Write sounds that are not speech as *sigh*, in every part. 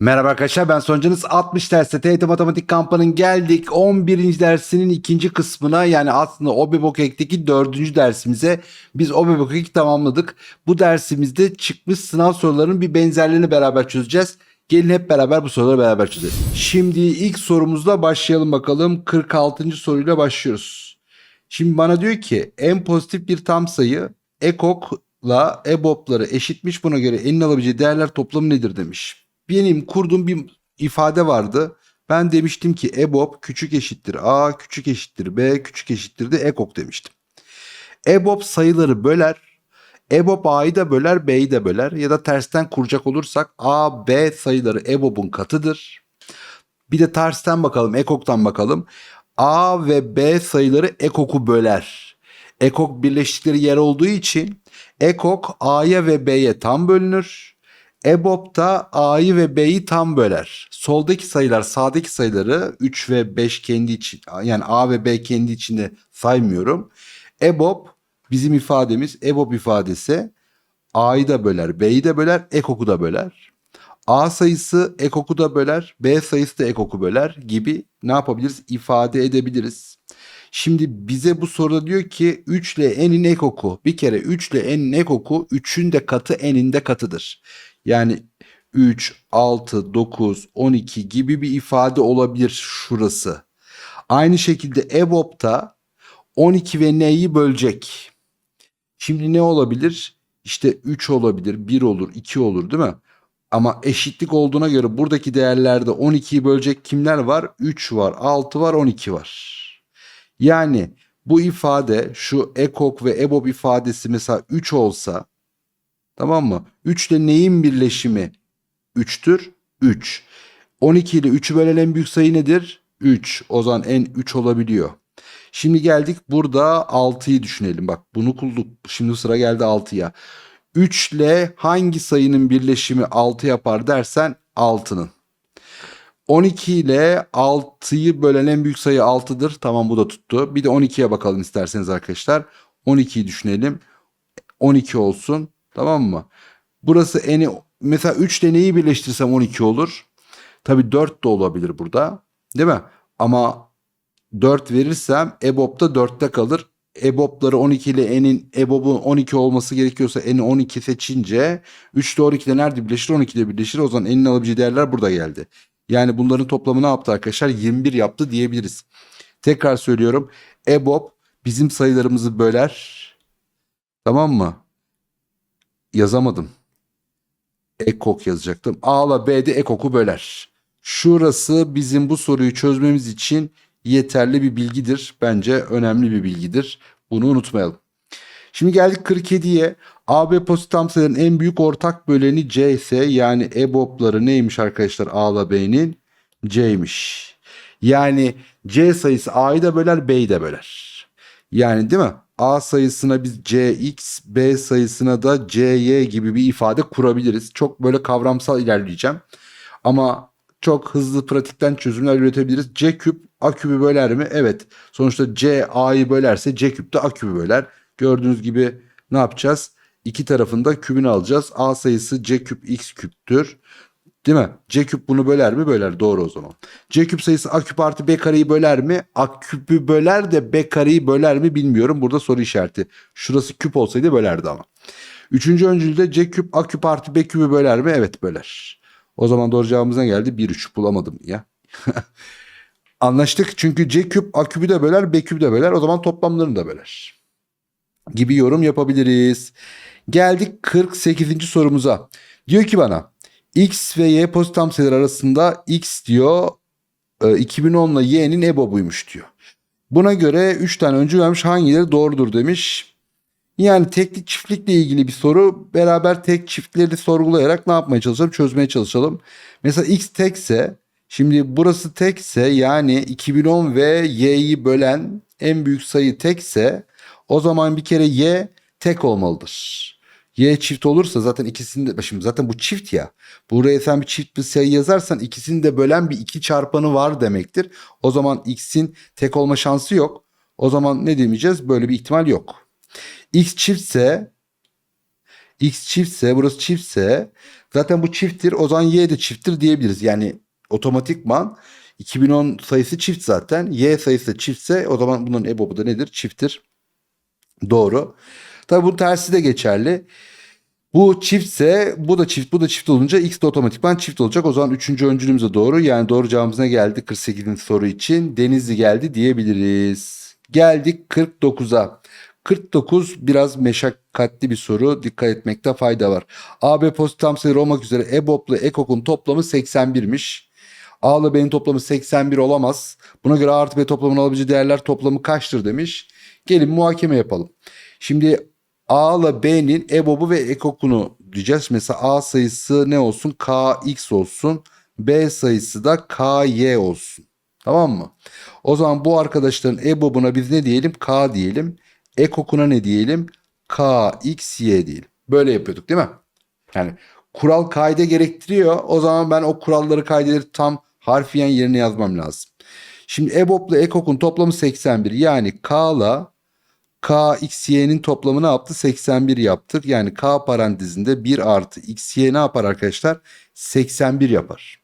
Merhaba arkadaşlar ben Soncanız 60 derste TYT Matematik kampının geldik 11. dersinin ikinci kısmına yani aslında OBEBOKEK'teki dördüncü dersimize biz OBEBOKEK'i tamamladık. Bu dersimizde çıkmış sınav sorularının bir benzerlerini beraber çözeceğiz. Gelin hep beraber bu soruları beraber çözelim. Şimdi ilk sorumuzla başlayalım bakalım 46. soruyla başlıyoruz. Şimdi bana diyor ki en pozitif bir tam sayı ekokla ebopları eşitmiş buna göre elin alabileceği değerler toplamı nedir demiş. Benim kurduğum bir ifade vardı. Ben demiştim ki EBOB küçük eşittir A, küçük eşittir B, küçük eşittir de ekok demiştim. EBOB sayıları böler. EBOB A'yı da böler, B'yi de böler. Ya da tersten kuracak olursak A, B sayıları EBOB'un katıdır. Bir de tersten bakalım, ekoktan bakalım. A ve B sayıları ekok'u böler. Ekok birleştikleri yer olduğu için ekok A'ya ve B'ye tam bölünür. EBOB da A'yı ve B'yi tam böler. Soldaki sayılar sağdaki sayıları 3 ve 5 kendi için yani A ve B kendi içinde saymıyorum. EBOB bizim ifademiz EBOB ifadesi A'yı da böler, B'yi de böler, ekok'u da böler. A sayısı ekok'u da böler, B sayısı da ekok'u böler gibi ne yapabiliriz? İfade edebiliriz. Şimdi bize bu soruda diyor ki 3 ile n'in ekoku. Bir kere 3 ile n'in ekoku 3'ün de katı n'in de katıdır. Yani 3, 6, 9, 12 gibi bir ifade olabilir şurası. Aynı şekilde EBOB'da 12 ve n'yi bölecek. Şimdi ne olabilir? İşte 3 olabilir, 1 olur, 2 olur değil mi? Ama eşitlik olduğuna göre buradaki değerlerde 12'yi bölecek kimler var? 3 var, 6 var, 12 var. Yani bu ifade şu ekok ve ebob ifadesi mesela 3 olsa tamam mı? 3 ile neyin birleşimi 3'tür? 3. 12 ile 3'ü bölen en büyük sayı nedir? 3. O zaman en 3 olabiliyor. Şimdi geldik burada 6'yı düşünelim. Bak bunu kulduk. Şimdi sıra geldi 6'ya. 3 ile hangi sayının birleşimi 6 yapar dersen 6'nın. 12 ile 6'yı bölen en büyük sayı 6'dır. Tamam bu da tuttu. Bir de 12'ye bakalım isterseniz arkadaşlar. 12'yi düşünelim. 12 olsun. Tamam mı? Burası eni mesela 3 ile neyi birleştirsem 12 olur. Tabi 4 de olabilir burada. Değil mi? Ama 4 verirsem EBOB da 4'te kalır. EBOB'ları 12 ile N'in EBOB'un 12 olması gerekiyorsa N'i 12 seçince 3 ile 12 ile nerede birleşir? 12 ile birleşir. O zaman N'in alabileceği değerler burada geldi. Yani bunların toplamı ne yaptı arkadaşlar? 21 yaptı diyebiliriz. Tekrar söylüyorum. EBOB bizim sayılarımızı böler. Tamam mı? Yazamadım. Ekok yazacaktım. A ile B de ekok'u böler. Şurası bizim bu soruyu çözmemiz için yeterli bir bilgidir. Bence önemli bir bilgidir. Bunu unutmayalım. Şimdi geldik 47'ye. AB pozitif tam sayıların en büyük ortak böleni C ise yani EBOB'ları neymiş arkadaşlar A ile B'nin? C'ymiş. Yani C sayısı A'yı da böler B'yi de böler. Yani değil mi? A sayısına biz CX, B sayısına da CY gibi bir ifade kurabiliriz. Çok böyle kavramsal ilerleyeceğim. Ama çok hızlı pratikten çözümler üretebiliriz. C küp A küpü böler mi? Evet. Sonuçta C A'yı bölerse C küp de A küpü böler. Gördüğünüz gibi ne yapacağız? İki tarafında kübünü alacağız. A sayısı C küp X küptür. Değil mi? C küp bunu böler mi? Böler. Doğru o zaman. C küp sayısı A küp artı B kareyi böler mi? A küpü böler de B kareyi böler mi bilmiyorum. Burada soru işareti. Şurası küp olsaydı bölerdi ama. Üçüncü öncülde C küp A küp artı B küpü böler mi? Evet böler. O zaman doğru cevabımız ne geldi? 1 3 bulamadım ya. *laughs* Anlaştık çünkü C küp A küpü de böler B küpü de böler. O zaman toplamlarını da böler. Gibi yorum yapabiliriz. Geldik 48. sorumuza. Diyor ki bana X ve Y pozitif tam sayılar arasında X diyor e, 2010 ile Y'nin EBOB'uymuş diyor. Buna göre 3 tane öncü vermiş hangileri doğrudur demiş. Yani teklik çiftlikle ilgili bir soru. Beraber tek çiftleri sorgulayarak ne yapmaya çalışalım? Çözmeye çalışalım. Mesela X tekse şimdi burası tekse yani 2010 ve Y'yi bölen en büyük sayı tekse o zaman bir kere Y tek olmalıdır. Y çift olursa zaten ikisini de şimdi zaten bu çift ya. Buraya sen bir çift bir sayı yazarsan ikisini de bölen bir iki çarpanı var demektir. O zaman x'in tek olma şansı yok. O zaman ne demeyeceğiz? Böyle bir ihtimal yok. X çiftse X çiftse burası çiftse zaten bu çifttir o zaman Y de çifttir diyebiliriz. Yani otomatikman 2010 sayısı çift zaten. Y sayısı çiftse o zaman bunun EBOB'u da nedir? Çifttir. Doğru. Tabi bu tersi de geçerli. Bu çiftse bu da çift bu da çift olunca x de otomatikman çift olacak. O zaman üçüncü öncülümüze doğru yani doğru cevabımız ne geldi 48. soru için Denizli geldi diyebiliriz. Geldik 49'a. 49 biraz meşakkatli bir soru. Dikkat etmekte fayda var. AB pozitif tam sayıları olmak üzere EBOB'la EKOK'un toplamı 81'miş. A ile B'nin toplamı 81 olamaz. Buna göre A artı B toplamının alabileceği değerler toplamı kaçtır demiş. Gelin muhakeme yapalım. Şimdi A ile B'nin EBOB'u ve EKOK'unu diyeceğiz. Mesela A sayısı ne olsun? KX olsun. B sayısı da KY olsun. Tamam mı? O zaman bu arkadaşların EBOB'una biz ne diyelim? K diyelim. EKOK'una ne diyelim? KXY diyelim. Böyle yapıyorduk değil mi? Yani kural kaide gerektiriyor. O zaman ben o kuralları kaideleri tam harfiyen yerine yazmam lazım. Şimdi EBOB ile EKOK'un toplamı 81. Yani K ile K, X, Y'nin toplamı ne yaptı? 81 yaptık. Yani K parantezinde 1 artı X, Y ne yapar arkadaşlar? 81 yapar.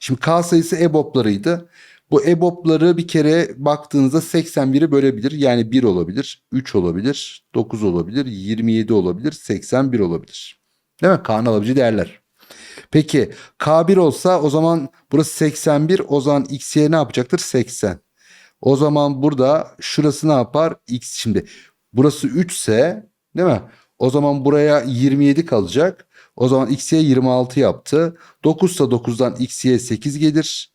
Şimdi K sayısı EBOB'larıydı. Bu EBOB'ları bir kere baktığınızda 81'i bölebilir. Yani 1 olabilir, 3 olabilir, 9 olabilir, 27 olabilir, 81 olabilir. Değil mi? K'nın alabileceği değerler. Peki K1 olsa o zaman burası 81. O zaman X, Y ne yapacaktır? 80. O zaman burada şurası ne yapar? X şimdi. Burası 3 ise değil mi? O zaman buraya 27 kalacak. O zaman x'ye 26 yaptı. 9 ise 9'dan x'ye 8 gelir.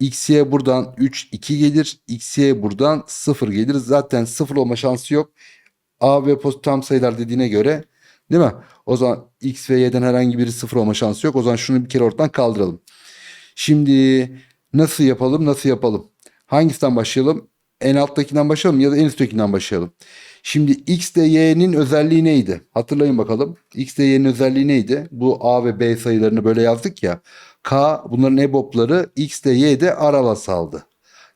x'ye buradan 3 2 gelir. x'ye buradan 0 gelir. Zaten 0 olma şansı yok. A ve pozitif tam sayılar dediğine göre değil mi? O zaman x ve y'den herhangi biri 0 olma şansı yok. O zaman şunu bir kere ortadan kaldıralım. Şimdi nasıl yapalım? Nasıl yapalım? Hangisinden başlayalım? En alttakinden başlayalım ya da en üsttekinden başlayalım. Şimdi x ile y'nin özelliği neydi? Hatırlayın bakalım. x ile y'nin özelliği neydi? Bu a ve b sayılarını böyle yazdık ya. K bunların EBOB'ları x ile y'de aral asaldı.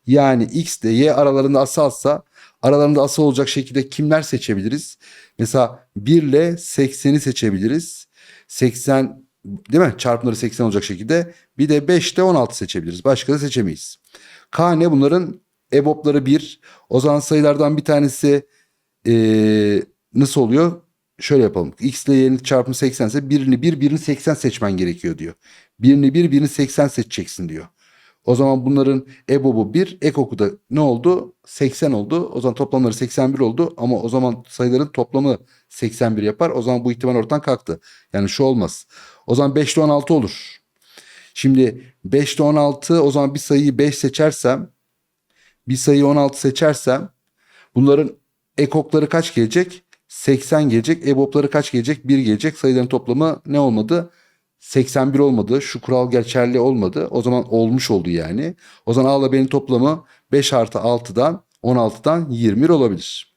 Yani x ile y aralarında asalsa aralarında asal olacak şekilde kimler seçebiliriz? Mesela 1 ile 80'i seçebiliriz. 80 değil mi? Çarpımları 80 olacak şekilde. Bir de 5 ile 16 seçebiliriz. Başka da seçemeyiz. K ne? Bunların EBOB'ları 1. O zaman sayılardan bir tanesi ee, nasıl oluyor? Şöyle yapalım. X ile y'nin çarpımı 80 ise birini 1, birini 80 seçmen gerekiyor diyor. Birini 1, birini 80 seçeceksin diyor. O zaman bunların EBOB'u 1, EKOK'u da ne oldu? 80 oldu. O zaman toplamları 81 oldu. Ama o zaman sayıların toplamı 81 yapar. O zaman bu ihtimal ortadan kalktı. Yani şu olmaz. O zaman 5 ile 16 olur. Şimdi 5 ile 16 o zaman bir sayıyı 5 seçersem bir sayıyı 16 seçersem bunların ekokları kaç gelecek? 80 gelecek. EBOB'ları kaç gelecek? 1 gelecek. Sayıların toplamı ne olmadı? 81 olmadı. Şu kural geçerli olmadı. O zaman olmuş oldu yani. O zaman A ile B'nin toplamı 5 artı 6'dan 16'dan 21 olabilir.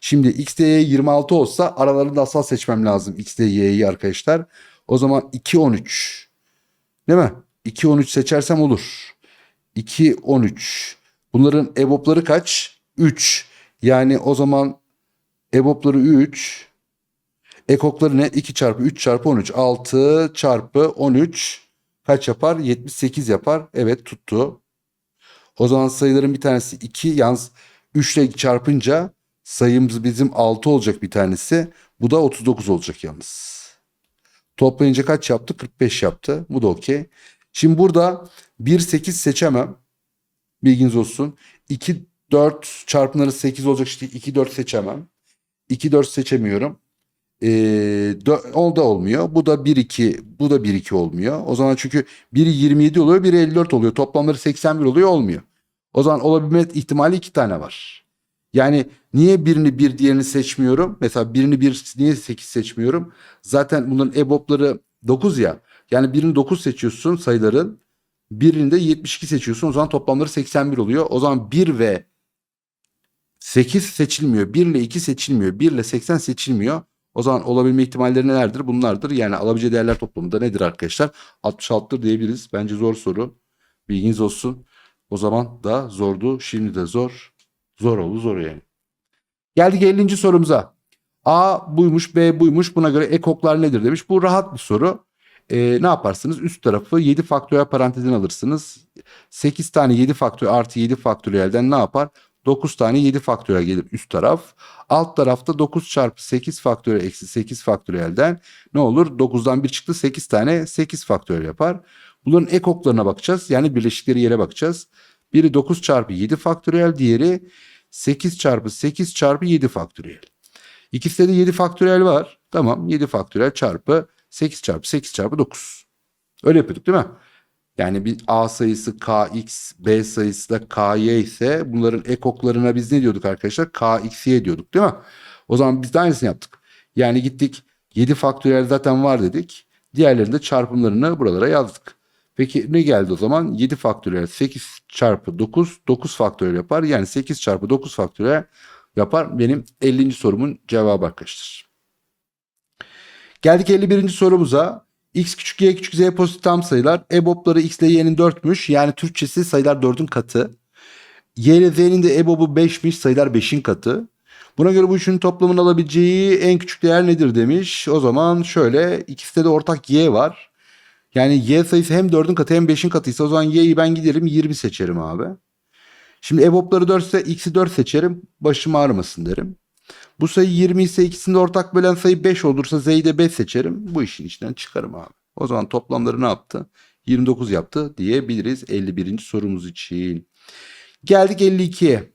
Şimdi X Y 26 olsa aralarında asal seçmem lazım X Y'yi arkadaşlar. O zaman 2 13. Değil mi? 2 13 seçersem olur. 2 13. Bunların EBOB'ları kaç? 3. Yani o zaman EBOB'ları 3. Ekokları ne? 2 çarpı 3 çarpı 13. 6 çarpı 13 kaç yapar? 78 yapar. Evet tuttu. O zaman sayıların bir tanesi 2. Yalnız 3 ile çarpınca sayımız bizim 6 olacak bir tanesi. Bu da 39 olacak yalnız. Toplayınca kaç yaptı? 45 yaptı. Bu da okey. Şimdi burada 1 8 seçemem. Bilginiz olsun. 2 4 çarpımları 8 olacak işte 2 4 seçemem. 2 4 seçemiyorum. Ee, o da olmuyor. Bu da 1 2 bu da 1 2 olmuyor. O zaman çünkü biri 27 oluyor, biri 54 oluyor. Toplamları 81 oluyor, olmuyor. O zaman olabilme ihtimali iki tane var. Yani niye birini 1 diğerini seçmiyorum? Mesela birini 1 niye 8 seçmiyorum? Zaten bunların EBOB'ları 9 ya. Yani birini 9 seçiyorsun sayıların. Birini de 72 seçiyorsun. O zaman toplamları 81 oluyor. O zaman 1 ve 8 seçilmiyor. 1 ile 2 seçilmiyor. 1 ile 80 seçilmiyor. O zaman olabilme ihtimalleri nelerdir? Bunlardır. Yani alabileceği değerler toplamı da nedir arkadaşlar? 66'dır diyebiliriz. Bence zor soru. Bilginiz olsun. O zaman da zordu. Şimdi de zor. Zor oldu zor yani. Geldik 50. sorumuza. A buymuş B buymuş buna göre ekoklar nedir demiş. Bu rahat bir soru. Ee, ne yaparsınız? Üst tarafı 7 faktöriyel parantezin alırsınız. 8 tane 7 faktöriyel artı 7 faktöriyelden ne yapar? 9 tane 7 faktöriyel gelir üst taraf. Alt tarafta 9 çarpı 8 faktöriyel eksi 8 faktöriyelden ne olur? 9'dan 1 çıktı 8 tane 8 faktöriyel yapar. Bunların ekoklarına bakacağız. Yani birleşikleri yere bakacağız. Biri 9 çarpı 7 faktöriyel diğeri 8 çarpı 8 çarpı 7 faktöriyel. İkisinde de 7 faktöriyel var. Tamam 7 faktöriyel çarpı 8 çarpı 8 çarpı 9. Öyle yapıyorduk değil mi? Yani bir A sayısı KX, B sayısı da KY ise bunların ekoklarına biz ne diyorduk arkadaşlar? KXY diyorduk değil mi? O zaman biz de aynısını yaptık. Yani gittik 7 faktöriyel zaten var dedik. Diğerlerinde çarpımlarını buralara yazdık. Peki ne geldi o zaman? 7 faktöriyel 8 çarpı 9, 9 faktöriyel yapar. Yani 8 çarpı 9 faktöriyel yapar. Benim 50. sorumun cevabı arkadaşlar. Geldik 51. sorumuza. X küçük y küçük z pozitif tam sayılar. EBOB'ları x ile y'nin 4'müş. Yani Türkçesi sayılar 4'ün katı. Y ile z'nin de EBOB'u 5'miş. Sayılar 5'in katı. Buna göre bu üçünün toplamının alabileceği en küçük değer nedir demiş. O zaman şöyle ikisinde de ortak y var. Yani y sayısı hem 4'ün katı hem 5'in katıysa o zaman y'yi ben giderim 20 seçerim abi. Şimdi EBOB'ları 4 ise x'i 4 seçerim. Başım ağrımasın derim. Bu sayı 20 ise ikisinde ortak bölen sayı 5 olursa z'yi de 5 seçerim. Bu işin içinden çıkarım abi. O zaman toplamları ne yaptı? 29 yaptı diyebiliriz 51. sorumuz için. Geldik 52'ye.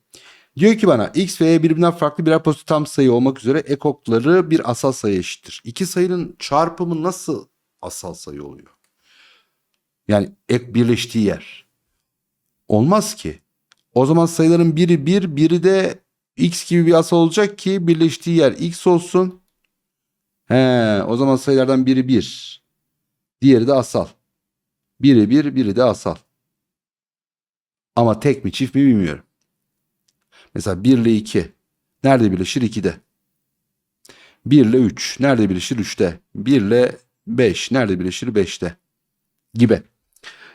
Diyor ki bana x ve y birbirinden farklı birer pozitif tam sayı olmak üzere ekokları bir asal sayı eşittir. İki sayının çarpımı nasıl asal sayı oluyor? Yani ek birleştiği yer. Olmaz ki. O zaman sayıların biri 1, biri de x gibi bir asal olacak ki birleştiği yer x olsun. He, o zaman sayılardan biri 1. Diğeri de asal. Biri 1, biri de asal. Ama tek mi çift mi bilmiyorum. Mesela 1 ile 2. Nerede birleşir? 2'de. 1 ile 3. Nerede birleşir? 3'te. 1 ile 5. Nerede birleşir? 5'te. Gibi.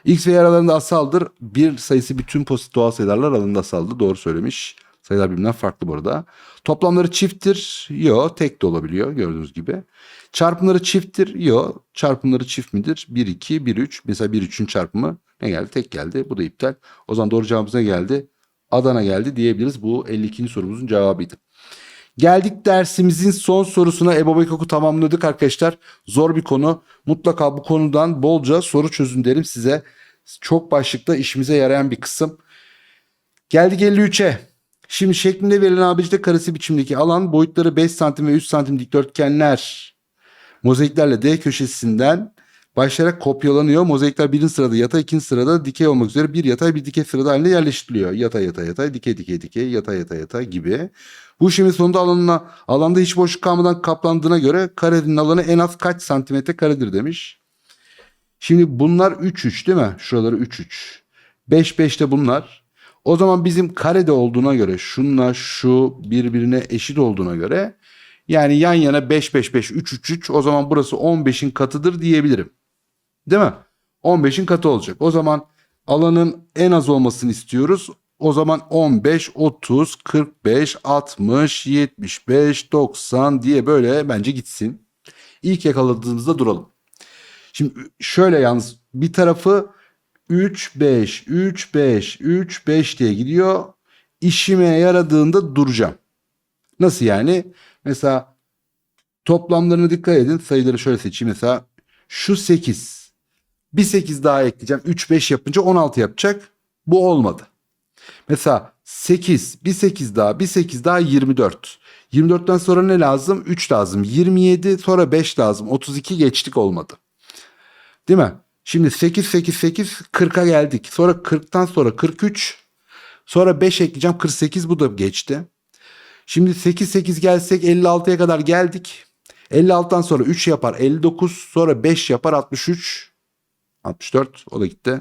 X ve Y aralarında asaldır. Bir sayısı bütün pozitif doğal sayılarla aralarında asaldır. Doğru söylemiş. Sayılar birbirinden farklı burada. Toplamları çifttir. Yo tek de olabiliyor gördüğünüz gibi. Çarpımları çifttir. Yo çarpımları çift midir? 1, 2, 1, 3. Mesela 1, 3'ün çarpımı ne geldi? Tek geldi. Bu da iptal. O zaman doğru cevabımız ne geldi? Adana geldi diyebiliriz. Bu 52. sorumuzun cevabıydı. Geldik dersimizin son sorusuna EBOB ekoku tamamladık arkadaşlar. Zor bir konu. Mutlaka bu konudan bolca soru çözün derim size. Çok başlıkta işimize yarayan bir kısım. Geldik 53'e. Şimdi şeklinde verilen ABC karesi biçimdeki alan boyutları 5 santim ve 3 santim dikdörtgenler mozaiklerle D köşesinden başlayarak kopyalanıyor. Mozaikler birinci sırada yatay, ikinci sırada dikey olmak üzere bir yatay bir dikey sırada halinde yerleştiriliyor. Yatay yatay yatay, dikey dikey dikey, yatay yatay yatay gibi. Bu işlemin sonunda alanına, alanda hiç boşluk kalmadan kaplandığına göre karenin alanı en az kaç santimetre karedir demiş. Şimdi bunlar 3 3 değil mi? Şuraları 3 3. 5 5 de bunlar. O zaman bizim karede olduğuna göre şunla şu birbirine eşit olduğuna göre yani yan yana 5 5 5 3 3 3 o zaman burası 15'in katıdır diyebilirim. Değil mi? 15'in katı olacak. O zaman alanın en az olmasını istiyoruz. O zaman 15, 30, 45, 60, 75, 90 diye böyle bence gitsin. İlk yakaladığımızda duralım. Şimdi şöyle yalnız bir tarafı 3, 5, 3, 5, 3, 5 diye gidiyor. İşime yaradığında duracağım. Nasıl yani? Mesela toplamlarına dikkat edin. Sayıları şöyle seçeyim. Mesela şu 8. Bir 8 daha ekleyeceğim. 3, 5 yapınca 16 yapacak. Bu olmadı. Mesela 8, bir 8 daha, bir 8 daha 24. 24'ten sonra ne lazım? 3 lazım. 27 sonra 5 lazım. 32 geçtik olmadı. Değil mi? Şimdi 8, 8, 8, 40'a geldik. Sonra 40'tan sonra 43. Sonra 5 ekleyeceğim. 48 bu da geçti. Şimdi 8, 8 gelsek 56'ya kadar geldik. 56'dan sonra 3 yapar 59. Sonra 5 yapar 63. 64 o da gitti.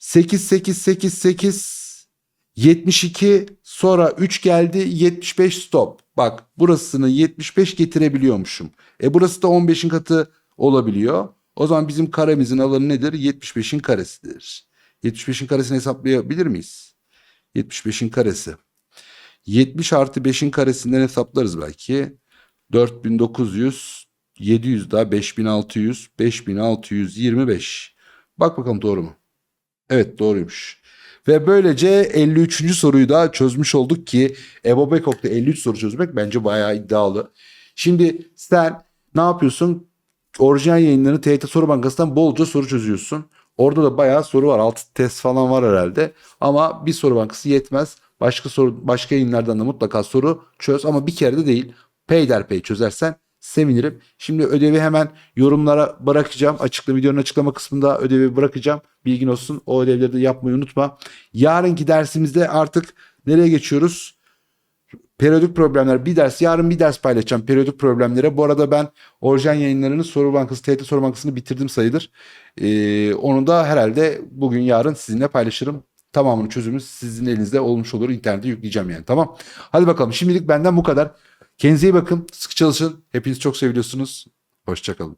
8, 8, 8, 8, 72 sonra 3 geldi 75 stop. Bak burasını 75 getirebiliyormuşum. E burası da 15'in katı olabiliyor. O zaman bizim karemizin alanı nedir? 75'in karesidir. 75'in karesini hesaplayabilir miyiz? 75'in karesi. 70 artı 5'in karesinden hesaplarız belki. 4900, 700 daha 5600, 5625. Bak bakalım doğru mu? Evet doğruymuş. Ve böylece 53. soruyu da çözmüş olduk ki Ebo Bekok'ta 53 soru çözmek bence bayağı iddialı. Şimdi sen ne yapıyorsun? Orijinal yayınlarını TYT Soru Bankası'ndan bolca soru çözüyorsun. Orada da bayağı soru var. 6 test falan var herhalde. Ama bir soru bankası yetmez. Başka soru başka yayınlardan da mutlaka soru çöz ama bir kere de değil. Peyderpey çözersen sevinirim. Şimdi ödevi hemen yorumlara bırakacağım. Açıkla videonun açıklama kısmında ödevi bırakacağım. Bilgin olsun. O ödevleri de yapmayı unutma. Yarınki dersimizde artık nereye geçiyoruz? Periyodik problemler bir ders. Yarın bir ders paylaşacağım periyodik problemlere. Bu arada ben orijinal yayınlarını soru bankası, TET soru bankasını bitirdim sayılır. Ee, onu da herhalde bugün yarın sizinle paylaşırım. Tamamının çözümü sizin elinizde olmuş olur. İnternete yükleyeceğim yani tamam. Hadi bakalım şimdilik benden bu kadar. Kendinize iyi bakın. Sıkı çalışın. Hepiniz çok seviliyorsunuz. Hoşçakalın.